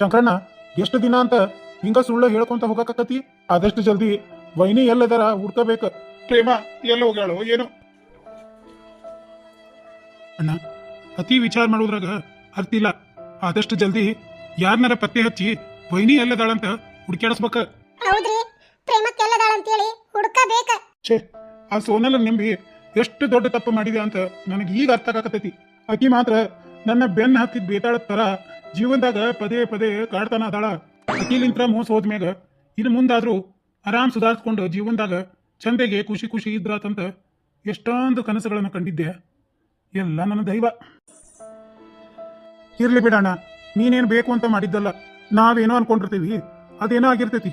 ಶಂಕರಣ್ಣ ಎಷ್ಟು ದಿನ ಅಂತ ಹಿಂಗ ಸುಳ್ಳು ಹೇಳ್ಕೊಂತ ಹೋಗಕತಿ ಆದಷ್ಟು ಜಲ್ದಿ ವೈನಿ ಎಲ್ಲದರ ಹುಡ್ಕಬೇಕು. ಪ್ರೇಮ ಎಲ್ಲ ಹೋಗ್ಯಾಳು ಏನು? ಅಣ್ಣ ಅತಿ ವಿಚಾರ ಮಾಡೋದ್ರಾಗ ಅರ್ಥ ಇಲ್ಲ. ಆದಷ್ಟು ಜಲ್ದಿ ಯಾರನ್ನಾರ ಪತ್ತೆ ಹಚ್ಚಿ ವೈನಿ ಎಲ್ಲದಾಳಂತ ಹುಡ್ಕ್ಯಾಡಿಸ್ಬೇಕ. ಹೌದ್ರಿ ಪ್ರೇಮಕ್ಕೆಲ್ಲದಾಳ ಅಂತೇಳಿ ಹುಡ್ಕಬೇಕ. ಛೇ ಆ ಸೋನಲ್ ನಂಬಿ ಎಷ್ಟು ದೊಡ್ಡ ತಪ್ಪು ಮಾಡಿದೆ ಅಂತ ನನಗೆ ಈಗ ಅರ್ಥ ಆಗಕತ್ತೈತಿ ಅಕಿ ಮಾತ್ರ ನನ್ನ ಬೆನ್ನ ಹತ್ತಿದ ಬೇತಾಳ ತರ ಜೀವನದಾಗ ಪದೇ ಪದೇ ಕಾಡ್ತಾನ ಅದಾಳ. ಅಕಿಲಿಂತ ಮೋಸ ಹೋದ್ಮ್ಯಾಗ ಇನ್ನು ಮುಂದಾದ್ರೂ ಆರಾಮ್ ಸುಧಾರಿಸ್ಕೊಂಡು ಜೀವನದಾಗ ಚಂದಗೆ ಖುಷಿ ಖುಷಿ ಇದ್ರಾತಂತ ಎಷ್ಟೊಂದು ಕನಸುಗಳನ್ನು ಕಂಡಿದ್ದೆ. ಎಲ್ಲ ನನ್ನ ದೈವ. ಇರ್ಲಿ ಬಿಡಣ್ಣ ನೀನೇನು ಬೇಕು ಅಂತ ಮಾಡಿದ್ದಲ್ಲ ನಾವೇನೋ ಅನ್ಕೊಂಡಿರ್ತೀವಿ ಅದೇನೋ ಆಗಿರ್ತೈತಿ.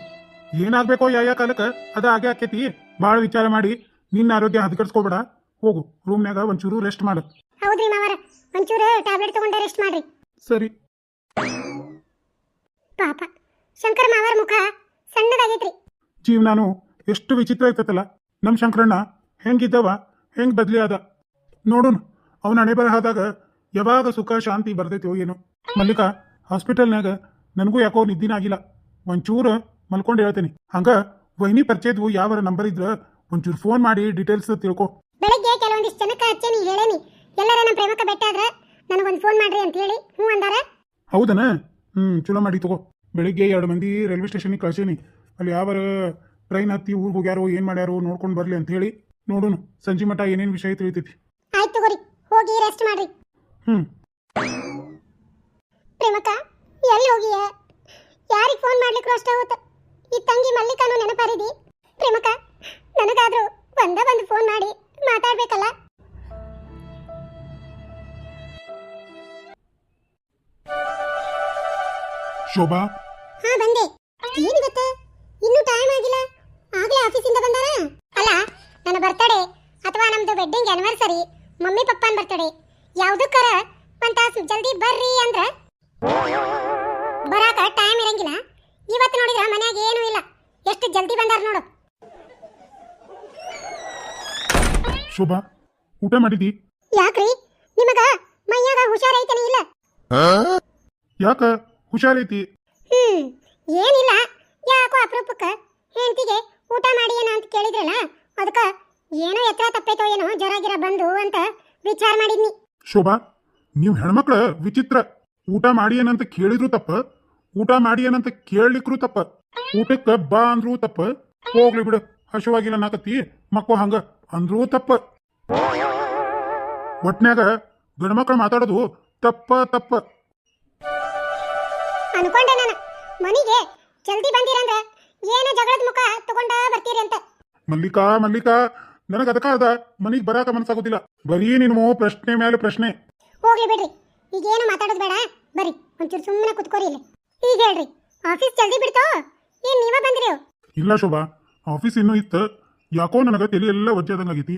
ಏನಾಗ್ಬೇಕೋ ಯಾವ ಕಾಲಕ್ಕೆ ಅದ ಆಗೇ ಆಕೈತಿ. ಭಾಳ ವಿಚಾರ ಮಾಡಿ ನಿನ್ನ ಆರೋಗ್ಯ ಹದಗೆಡ್ಸ್ಕೊಬೇಡ. ಹೋಗು ರೂಮ್ನ್ಯಾಗ ಒಂಚೂರು ರೆಸ್ಟ್ ಮಾಡು. ಹೌದ್ರಿ ಮಾವರ ಒಂಚೂರು ಟ್ಯಾಬ್ಲೆಟ್ ತಗೊಂಡೆ ರೆಸ್ಟ್ ಮಾಡ್ರಿ. ಸರಿ. ಪಾಪ. ಶಂಕರ ಮಾವರ ಮುಖ ಸಣ್ಣದಾಗೈತ್ರಿ. ಜೀವನಾನು ಎಷ್ಟು ವಿಚಿತ್ರ ಇರ್ತೈತಲ್ಲ ನಮ್ಮ ಶಂಕರಣ್ಣ ಹೆಂಗಿದ್ದವ ಹೆಂಗ್ ಬದ್ಲಿ ಆದ. ನೋಡೋಣ ಅವನ ಹಣೆ ಬರಹಾದಾಗ ಯಾವಾಗ ಸುಖ ಶಾಂತಿ ಬರ್ತೈತೋ ಏನೋ. ಮಲ್ಲಿಕ ಹಾಸ್ಪಿಟಲ್ನಾಗ ನನಗೂ ಯಾಕೋ ನಿದ್ದಿನ ಆಗಿಲ್ಲ. ಒಂಚೂರು ಮಲ್ಕೊಂಡು ಹೇಳ್ತೀನಿ. ಹಂಗ ವೈನಿ ಪರಿಚಯದ್ವು ಯಾವರ ನಂಬರ್ ಇದ್ರ ಒಂಚೂರು ಫೋನ್ ಮಾಡಿ ಡೀಟೇಲ್ಸ್ ತಿಳ್ಕೊ. ಬೆಳಗ್ಗೆ ಕೆಲವೊಂದಿಷ್ಟು ಜನಕ್ಕೆ ಹಚ್ಚೇನಿ ಹೇಳೇನಿ. ಎಲ್ಲರ ನಮ್ಮ ಪ್ರೇಮಕ್ಕೆ ಬೆಟ್ಟ ಆದ್ರ ನನಗೊಂದು ಫೋನ್ ಮಾಡ್ರಿ ಅಂತ ಹೇಳಿ ಹ್ಞೂ ಅಂದಾರ? ಹೌದನ? ಹ್ಮ್ ಚಲೋ ಮಾಡಿ ತಗೋ. ಬೆಳಿಗ್ಗೆ ಎರಡು ಮಂದಿ ರೈಲ್ವೆ ಸ್ಟೇಷನ್ಗೆ ಕಳ್ಸೀನಿ. ಅಲ್ಲಿ ಯಾವರ ಟ್ರೈನ್ ಹತ್ತಿ ಊರಿಗೆ ಹೋಗ್ಯಾರೋ ಏನು ಮಾಡ್ಯಾರೋ ನೋಡ್ಕೊಂಡು ಬರಲಿ ಅಂತ ಹೇಳಿ ನೋಡೋಣ. ಸಂಜೆ ಮಠ ಏನೇನು ವಿಷಯ ತಿಳಿತೈತಿ. ಆಯ್ತು ತಗೋರಿ ಹೋಗಿ ರೆಸ್ಟ್ ಮಾಡ್ರಿ. ಹ್ಮ್. ಪ್ರೇಮಕ್ಕ ಎಲ್ಲಿ ಹೋಗಿಯ? ಯಾರಿಗೆ ಫೋನ್ ಮಾಡ್ಲಿಕ್ಕೂ ಅಷ್ಟ ಹೋತ? ಈ ತಂಗಿ ಮಲ್ಲಿಕಾನು ನೆನಪಾರಿದಿ? ಪ್ರೇಮಕ್ಕ ನನಗಾದ್ರೂ ಒಂದ ಬಂದು ಫೋನ್ ಮಾಡಿ ಮಾತಾಡ್ಬೇಕಲ್ಲ? ಶೋಭಾ? ಹಾ ಬಂದೆ. ಏನಿವತ್ತ ಇನ್ನೂ ಟೈಮ್ ಆಗಿಲ್ಲ. ಆಗ್ಲೇ ಆಫೀಸಿಂದ ಬಂದಾರ? ಅಲ್ಲ ನನ್ನ ಬರ್ತಡೇ ಅಥವಾ ನಮ್ದು ವೆಡ್ಡಿಂಗ್ ಆನಿವರ್ಸರಿ ಮಮ್ಮಿ ಪಪ್ಪನ ಬರ್ತಡೇ ಯಾವುದಕ್ಕರ? ಒಂದ್ ತಾಸು ಜಲ್ದಿ ಬರ್ರಿ ಅಂದ್ರ. ಬರಾಕ ಟೈಮ್ ಇರಂಗಿಲ್ಲ. ಇವತ್ತು ನೋಡಿದ್ರ ಮನ್ಯಾಗ ಏನೂ ಇಲ್ಲ. ಎಷ್ಟು ಜಲ್ದಿ ಬಂದಾರ ನೋಡು. ಶೋಭಾ ಊಟ ಮಾಡಿದಿ? ಯಾಕ್ರಿ? ನಿಮಗ ಮೈಯಾಗ ಹುಷಾರೈತನೇ ಇಲ್ಲ. ಯಾಕ? ಹುಷಾರೈತಿ. ಹ್ಮ್ ಏನಿಲ್ಲ ಯಾಕೋ ಅಪರೂಪಕ್ಕ ಹೆಂಡತಿಗೆ ಊಟ ಮಾಡಿ ಏನ ಅಂತ ಕೇಳಿದ್ರಲ್ಲ ಅದಕ್ಕ ಏನೋ ಎತ್ತರ ತಪ್ಪೈತೋ ಏನೋ ಜ್ವರ ಗಿರ ಬಂದು ಅಂತ ವಿಚಾರ ಮಾಡಿದ್ನಿ. ಶೋಭಾ ನೀವು ಹೆಣ್ಮಕ್ಳ ವಿಚಿತ್ರ. ಊಟ ಮಾಡಿ ಏನಂತ ಕೇಳಿದ್ರು ತಪ್ಪ ಊಟ ಮಾಡಿ ಏನಂತ ಕೇಳಲಿಕ್ರು ತಪ್ಪ. ಊಟಕ್ಕೆ ಬಾ ಅಂದ್ರು ತಪ್ಪ. ಹೋಗ್ಲಿ ಬಿಡು ಹಶುವಾಗಿಲ್ಲ ನಾಕತ್ತಿ ಮಕ್ಕ ಹಂಗ ಅಂದ್ರೂ ತಪ್ಪ. ಒಟ್ನ್ಯಾಗ ಗಂಡ್ಮಕ್ಳು ಮಾತಾಡೋದು ತಪ್ಪ ತಪ್ಪ. ಅನ್ಕೊಂಡೆ ನಾನು. ಮನೆಗೆ ಜಲ್ದಿ ಬಂದಿರಂದ್ರ ಏನೋ ಜಗಳದ ಮುಖ ತಗೊಂಡ ಬರ್ತೀರಿ ಅಂತ. ಮಲ್ಲಿಕಾ ಮಲ್ಲಿಕಾ ನನಗೆ ಅದಕ್ಕ ಅದ. ಮನಿಗ್ ಬರಾಕ ಮನ್ಸಾಗೋದಿಲ್ಲ. ಬರೀ ನಿನ್ನ ಪ್ರಶ್ನೆ ಮೇಲೆ ಪ್ರಶ್ನೆ. ಹೋಗ್ಲಿ ಬಿಡ್ರಿ. ಈಗ ಏನು ಮಾತಾಡೋದು ಬೇಡ. ಬರ್ರಿ ಒಂಚೂರು ಸುಮ್ಮನೆ ಕುತ್ಕೋರಿ ಇಲ್ಲಿ. ಈಗ ಹೇಳ್ರಿ ಆಫೀಸ್ ಜಲ್ದಿ ಬಿಡ್ತೋ? ಏನ್ ನೀವ ಬಂದ್ರಿ? ಇಲ್ಲ ಶೋಭಾ ಆಫೀಸ್ ಇನ್ನೂ ಇತ್ತು. ಯಾಕೋ ನನಗೆ ತಲೆ ಎಲ್ಲ ಒಜ್ಜಾದಂಗಾಗೈತಿ.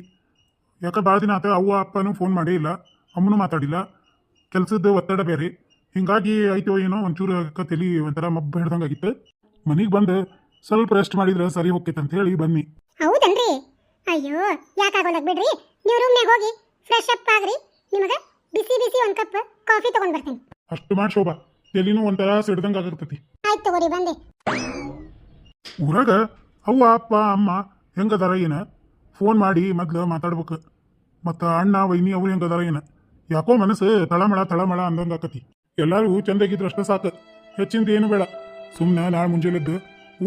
ಯಾಕ ಭಾಳ ದಿನ ಆತ ಅವ್ವ ಅಪ್ಪನೂ ಫೋನ್ ಮಾಡೇ ಇಲ್ಲ. ಅಮ್ಮನೂ ಮಾತಾಡಿಲ್ಲ. ಕೆಲಸದ ಒತ್ತಡ ಬೇರೆ. ಹಿಂಗಾಗಿ ಆಯ್ತೋ ಏನೋ ಒಂಚೂರು ಅಕ್ಕ ತಲೆ ಒಂಥರ ಮಬ್ಬ ಹಿಡ್ದಂಗಾಗಿತ್ತು ಮನೆಗೆ ಬಂದು ಸ್ವಲ್ಪ ರೆಸ್ಟ್ ಮಾಡಿದ್ರೆ ಸರಿ ಹೋಗ್ತೈತೆ ಅಂತ ಹೇಳಿ ಬನ್ನಿ. ಹೌದನ್ರಿ? ಅಯ್ಯೋ ಯಾಕಾಗೋಲ್ಲ ಬಿಡ್ರಿ? ನೀವು ರೂಮ್ನಾಗ ಹೋಗಿ ಫ್ರೆಶ್ ಅಪ್ ಆಗ್ರಿ. ನಿಮಗೆ ಬಿಸಿ ಬಿಸಿ ಒಂದು ಕಪ್ ಕಾಫಿ ತಗೊಂಡ್ ಬರ್ತೀನಿ. ಅಷ್ಟು ಮಾಡಿ ಶೋಭಾ. ತಲೆನೂ ಒಂಥರ ಸಿಡ್ದಂಗೆ ಆಗಿರ್ತೈತಿ. ಆಯ್ತು ತಗೋರಿ ಬಂದೆ. ಊರಾಗ ಅವ್ವ ಅಪ್ಪ ಅಮ್ಮ ಹೆಂಗದಾರ ಏನ? ಫೋನ್ ಮಾಡಿ ಮೊದ್ಲು ಮಾತಾಡ್ಬೇಕು. ಮತ್ತು ಅಣ್ಣ ವೈನಿ ಅವ್ರು ಹೆಂಗದಾರ ಏನ? ಯಾಕೋ ಮನಸ್ಸು ತಳಮಳ ತಳಮಳ ಅಂದಂಗೆ ಆಕತಿ. ಎಲ್ಲರೂ ಚಂದಾಗಿದ್ರು ಅಷ್ಟೇ ಸಾಕು. ಹೆಚ್ಚಿಂದ ಏನು ಬೇಡ. ಸುಮ್ಮನೆ ನಾಳೆ ಮುಂಜಾನೆದ್ದು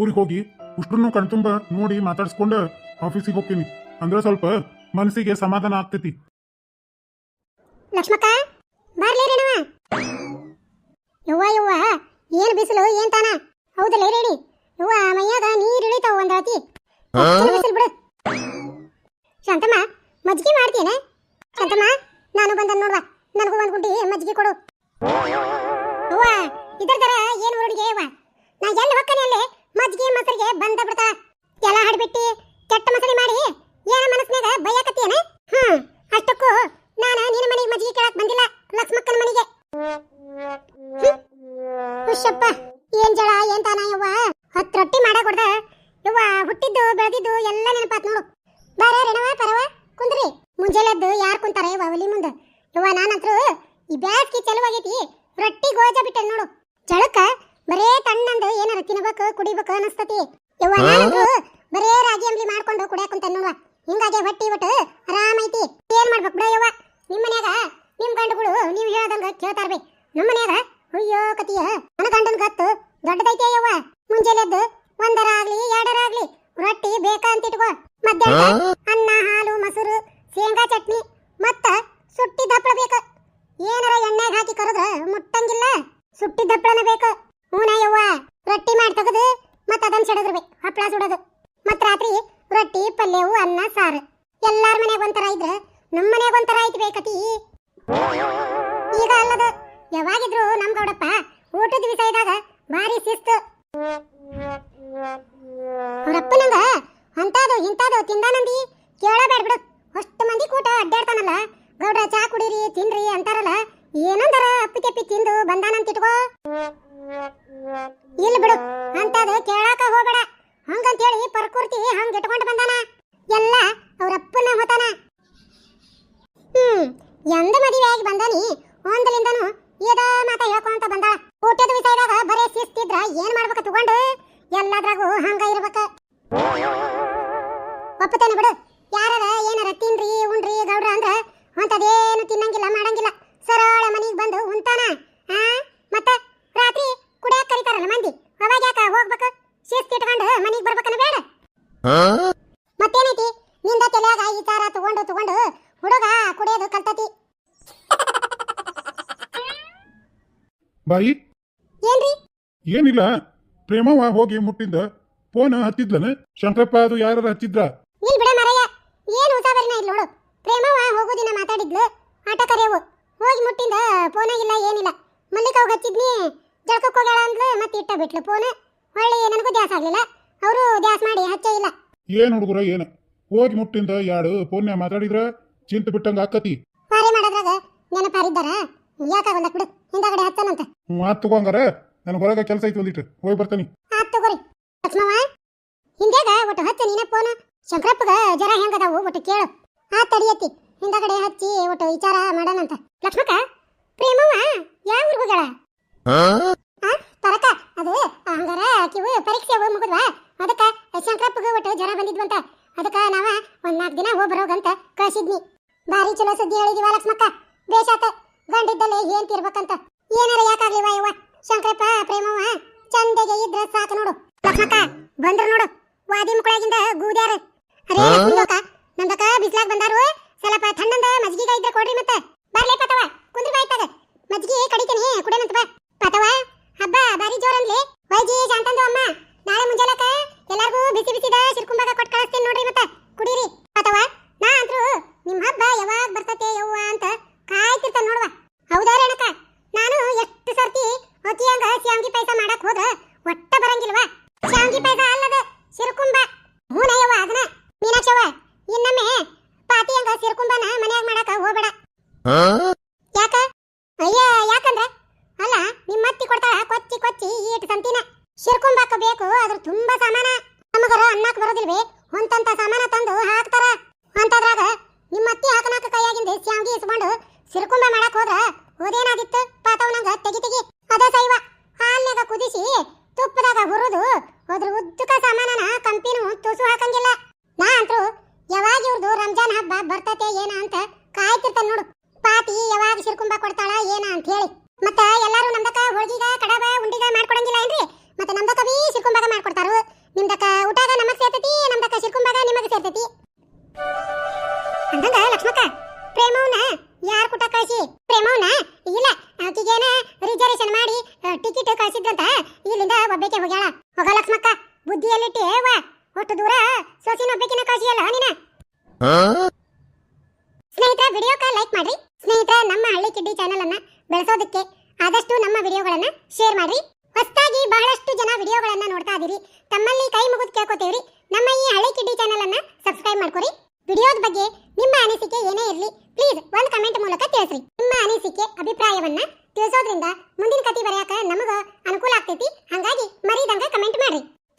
ಊರಿಗೆ ಹೋಗಿ ಉಷ್ಟ್ರನ್ನು ಕಣ್ತುಂಬ ನೋಡಿ ಮಾತಾಡ್ಸ್ಕೊಂಡು ಆಫೀಸಿಗೆ ಹೋಗ್ತೀನಿ. ಅಂದ್ರೆ ಸ್ವಲ್ಪ ಮನಸ್ಸಿಗೆ ಸಮಾಧಾನ ಆಗ್ತೈತಿ. ಲಕ್ಷ್ಮಕ್ಕ, ಬರ್ಲೇ ರೇಣವ. ಯವ್ವ ಯವ್ವ, ಏನ್ ಬಿಸಿಲು, ಏನ್ ತಾನ? ಹೌದಲ್ಲ ರೇಣಿ? ಯವ್ವ ನಾನಂತ್ರು ಈ ಬ್ಯಾಸ್ಗಿ ಚಲುವಾಗೈತಿ. ರೊಟ್ಟಿ ಗೋಜ ಬಿಟ್ಟೆ ನೋಡು. ಜಳಕ ಬರೇ ತಣ್ಣಂದು ಏನಾರ ತಿನ್ಬೇಕು ಕುಡಿಬೇಕು ಅನಸ್ತತಿ. ಯವ್ವ ಬರೇ ರಾಗಿ ಅಂಬ್ಲಿ ಮಾಡ್ಕೊಂಡು ಕುಡಿಯಾಕುಂತ ನೋಡುವ. ಹಿಂಗಾಗೆ ಹೊಟ್ಟಿ ಒಟ್ಟು ಆರಾಮ ಐತಿ ಏನ್ ಮಾಡ್ಬೇಕು ಬಿಡ ಯವ್ವ. ನಿಮ್ಮ ಮನ್ಯಾಗ ನಿಮ್ಮ ಗಂಡುಗಳು ನೀವು ಹೇಳ್ದಂಗ ಕೇಳ್ತಾರ ಬೇ ನಮ್ಮ ಮನ್ಯಾಗ ಅಯ್ಯೋ ಕತಿಯ ನನ್ನ ಗಂಡನ ಗತ್ತು ದೊಡ್ಡದೈತೆ ಯವ್ವ ಮುಂಜಾನೆದ್ದು ಒಂದರ ಆಗ್ಲಿ ಎರಡರ ಆಗ್ಲಿ ರೊಟ್ಟಿ ಬೇಕಾ ಅಂತ ಇಟ್ಕೋ ಮಧ್ಯಾಹ್ನ ಅನ್ನ ಹಾಲು ಮೊಸರು ಶೇಂಗಾ ಚಟ್ನಿ ಮತ್ತ ಸುಟ್ಟಿದ ಹಪ್ಪಳ ಬೇಕು ಏನಾರ ಎಣ್ಣೆಗೆ ಹಾಕಿ ಕರೆದ್ರ ಮುಟ್ಟಂಗಿಲ್ಲ ಸುಟ್ಟಿದ ಹಪ್ಪಳನ ಬೇಕು ಹೂನ ಯವ್ವ ರೊಟ್ಟಿ ಮಾಡಿ ತೆಗೆದು ಅದನ್ನ ಸಿಡದ್ರಬೇಕು ಹಪ್ಪಳ ಸುಡೋದು. ಮತ್ ರಾತ್ರಿ ರೊಟ್ಟಿ, ಪಲ್ಯವು, ಅನ್ನ, ಸಾರು. ಎಲ್ಲಾರ ಮನ್ಯಾಗ ಒಂಥರ ಇದ್ರ ನಮ್ಮ ಮನೆಯಾಗ ಒಂಥರ ಐತಿ ಬೇಕತಿ ಈಗ ಅಲ್ಲದ, ಯಾವಾಗಿದ್ರು ನಮ್ ಗೌಡಪ್ಪ ಊಟದ ವಿಷಯದಾಗ ಭಾರಿ ಶಿಸ್ತು. ಅವ್ರಪ್ಪನಂಗ ಅಂತಾದು ಇಂತಾದು ತಿಂದಾನಂದಿ ಕೇಳಬೇಡ ಬಿಡು. ಅಷ್ಟು ಮಂದಿ ಕೂಟ ಅಡ್ಡಾಡ್ತಾನಲ್ಲ, ಗೌಡ್ರ ಚಾ ಕುಡೀರಿ, ತಿನ್ರಿ ಅಂತಾರಲ್ಲ, ಏನಂದಾರ ಅಪ್ಪಿ ತಪ್ಪಿ ತಿಂದು ಬಂದಾನಂತ ಇಟ್ಕೋ ಇಲ್ಲ ಬಿಡು, ಅಂತದು ಕೇಳಾಕ ಹೋಗ್ಬೇಡ. ಹಂಗಂತೇಳಿ ಪರ್ಕೂರ್ತಿ ಹಂಗ ಇಟ್ಕೊಂಡು ಬಂದಾನ. ಎಲ್ಲ ಅವ್ರಪ್ಪನ ಹೊತಾನ. ಹ್ಮ್ ಎಂದ ಮದುವೆ ಆಗಿ ಬಂದಾನಿ? ಒಂದಲಿಂದನು ಏದ ಮಾತ ಹೇಳ್ಕೊಂತ ಬಂದಾಳ. ಊಟದ ವಿಷಯದಾಗ ಬರೇ ಶಿಸ್ತಿದ್ರ ಏನ್ ಮಾಡ್ಬೇಕ ತಗೊಂಡು? ಎಲ್ಲದ್ರಾಗೂ ಹಂಗ ಇರ್ಬೇಕ. ಒಪ್ಪತಾನೆ ಬಿಡು. ಯಾರಾರ ಏನಾರ ತಿನ್ರಿ, ಉಣ್ರಿ, ಗೌಡ್ರ ಅಂದ್ರ ಅಂತದೇನು ತಿನ್ನಂಗಿಲ್ಲ, ಮಾಡಂಗಿಲ್ಲ. ಸರಳ ಮನೆಗೆ ಬಂದು ಉಂತಾನ ಹಾ ಮತ್ತ? ಮಂದಿ ಅವಾಗ ಯಾಕ ಹೋಗ್ಬೇಕು? ಶಿಸ್ತು ಇಟ್ಕೊಂಡು ಮನೆಗೆ ಬರ್ಬೇಕನ್ನ ಬೇಡ? ಮತ್ತೇನೈತಿ? ನಿಂದ ತಲೆಯಾಗ ಈ ಚಾರ ತಗೊಂಡು ತಗೊಂಡು ಹುಡುಗ ಕುಡಿಯೋದು ಕಲ್ತತಿ. ಬಾಯಿ? ಏನ್ರಿ? ಏನಿಲ್ಲ. ಪ್ರೇಮವ ಹೋಗಿ ಮುಟ್ಟಿಂದ ಫೋನ್ ಹತ್ತಿದ್ಲನ? ಶಂಕರಪ್ಪ ಅದು ಯಾರು ಹತ್ತಿದ್ರು ನಿಲ್ ಬಿಡ ಮರಯ್ಯ ಏನು ಉಸಾಬರಿನ ಇಲ್ಲ ನೋಡು. ಪ್ರೇಮವ ಹೋಗೋದಿನ ಮಾತಾಡಿದ್ಲು. ಆಟ ಕರೆಯವು ಹೋಗಿ ಮುಟ್ಟಿಂದ ಫೋನ ಇಲ್ಲ ಏನಿಲ್ಲ. ಮಲ್ಲಿಕ ಹೋಗಿ ಹಚ್ಚಿದ್ನಿ. ಜಳಕಕ್ಕೆ ಹೋಗ್ಯಾಳ ಅಂದ್ಲು ಮತ್ತೆ ಇಟ್ಟ ಬಿಟ್ಲು ಫೋನ್ ಹೊಳ್ಳಿ ನನಗೂ ದ್ಯಾಸ ಆಗ್ಲಿಲ್ಲ. ಅವರು ದ್ಯಾಸ ಮಾಡಿ ಹಚ್ಚೇ ಇಲ್ಲ. ಏನ್ ಹುಡುಗರ ಏನ? ಹೋಗಿ ಮುಟ್ಟಿಂದ ಯಾಡು ಫೋನ್ಯಾಗ ಮಾತಾಡಿದ್ರ ಚಿಂತ ಬಿಟ್ಟಂಗ ಆಕತಿ. ಪಾರೆ ಮಾಡೋದ್ರಾಗ ನೆನಪಾರಿದ್ದಾರ? ಯಾಕಾಗಲ್ಲ ಬಿಡು ಹಿಂದಗಡೆ ಹಚ್ಚನಂತ ಮಾತು ತಗೋಂಗಾರ ನನ್ ಹೊರಗ ಕೆಲಸ ಐತಿ ಒಂದಿಟ್ಟು ಹೋಗಿ ಬರ್ತಾನಿ. ಆತ್ ತಗೋರಿ. ಲಕ್ಷ್ಮವ್ವ ಹಿಂದ್ಯಾಗ ಒಟ್ಟು ಹಚ್ಚ ನೀನ ಫೋನ್ ಶಂಕರಪ್ಪಗ ಜರ ಹೆಂಗದಾವು ಒಟ್ಟು ಕೇಳು. ಆ ತಡಿಯತ್ತಿ ಹಿಂದಾಗಡೆ ಹಚ್ಚಿ ಒಟ್ಟು ವಿಚಾರ ಮಾಡೋಣಂತ. ಲಕ್ಷ್ಮಕ್ಕ ಪ್ರೇಮವ್ವ ಯಾವ ಊರಿಗೆ ಹೋಗ್ಯಾಳ ಆ ತರಕ ಅದು ಹಂಗಾರ ಕಿವು ಪರೀಕ್ಷೆ ಹೋಗಿ ಮುಗಿದ್ವಾ ಅದಕ್ಕ ಶಂಕರಪ್ಪಗ ಒಟ್ಟು ಜ್ವರ ಬಂದಿದ್ವಂತ ಅದಕ್ಕ ನಾವ ಒಂದ್ ನಾಲ್ಕು ದಿನ ಹೋಗಿ ಬರೋಗಂತ ಕಳ್ಸಿದ್ನಿ ಭಾರಿ ಚಲೋ ಸುದ್ದಿ ಹೇಳಿದಿವ ಲಕ್ಷ್ಮಕ್ಕ. ಬೇಷಾತ ಗಂಡಿದ್ದಲ್ಲೇ ಏನ್ ತಿರ್ಬೇಕಂತ. ಏನಾರ ಯಾಕಾಗ್ಲಿವ ಯವ್ವ ಶಂಕರಪ್ಪ ಪ್ರೇಮವ್ವ ಚಂದಗೆ ಇದ್ರ ಸಾಕು ನೋಡು. ಲಕ್ಷ್ಮಕ್ಕ ಬಂದ್ರು ನೋಡು. ವಾದಿ ಮುಕ್ಕಳಾಗಿಂದ ಗೂದ್ಯಾರ. ಅರೇ ಲಕ್ಷ್ಮಕ್ಕ ನಂದಕ ಬಿಸ್ಲಾಗ್ ಬಂದಾರು. ಸ್ವಲ್ಪ ಥಣ್ಣಂದ ಮಜ್ಗಿಗ ಇದ್ರೆ ಕೊಡ್ರಿ ಮತ್ತೆ. ಬರ್ಲೇ ಪತವ ಕುಂದ್ರಿ ಬಾಯ್ತಾಗ. ಮಜ್ಗಿ ಕಡಿತೀನಿ ಕುಡೇನಂತ ಬಾ ಪತವ ಹಬ್ಬ ಬಾರಿ ಜೋರನ್ಲಿ ವೈಜಿ ಶಾಂತಂದು ಅಮ್ಮ. ನಾಳೆ ಮುಂಜಾನಕ ಎಲ್ಲಾರ್ಗೂ ಹೋದ್ರ ಓದೇನಾದಿತ್ತು ಪಾತವನಂಗ ತೆಗಿ ತೆಗಿ. ಒಟ್ಟು ದೂರ ಸೊಸಿನ ಒಬ್ಬಕಿನ ಕಳಿಸಿಯಲ್ಲ ನೀನ? ಸ್ನೇಹಿತರ ವಿಡಿಯೋಕ ಲೈಕ್ ಮಾಡ್ರಿ. ಸ್ನೇಹಿತರ ನಮ್ಮ ಹಳ್ಳಿ ಕಿಡ್ಡಿ ಚಾನೆಲ್ ಅನ್ನ ಬೆಳೆಸೋದಕ್ಕೆ ಆದಷ್ಟು ನಮ್ಮ ವಿಡಿಯೋಗಳನ್ನ ಶೇರ್ ಮಾಡ್ರಿ. ಹೊಸದಾಗಿ ಬಹಳಷ್ಟು ಜನ ವಿಡಿಯೋಗಳನ್ನ ನೋಡ್ತಾ ಇದೀರಿ. ತಮ್ಮಲ್ಲಿ ಕೈ ಮುಗಿದು ಕೇಳ್ಕೊತೀವ್ರಿ. ನಮ್ಮ ಈ ಹಳ್ಳಿ ಕಿಡ್ಡಿ ಚಾನೆಲ್ ಅನ್ನ ಸಬ್ಸ್ಕ್ರೈಬ್ ಮಾಡ್ಕೊರಿ. ವಿಡಿಯೋದ ಬಗ್ಗೆ ನಿಮ್ಮ ಅನಿಸಿಕೆ ಏನೇ ಇರಲಿ ಪ್ಲೀಸ್ ಒಂದು ಕಮೆಂಟ್ ಮೂಲಕ ತಿಳಿಸ್ರಿ. ನಿಮ್ಮ ಅನಿಸಿಕೆ ಅಭಿಪ್ರಾಯವನ್ನ ತಿಳಿಸೋದ್ರಿಂದ ಮುಂದಿನ ಕತೆ ಬರೆಯಕ ನಮಗ ಅನುಕೂಲ ಆಗ್ತೈತಿ. ಹಾಗಾಗಿ ಮರಿದಂಗ ಕಮೆಂಟ್ ಮಾಡ್ರಿ.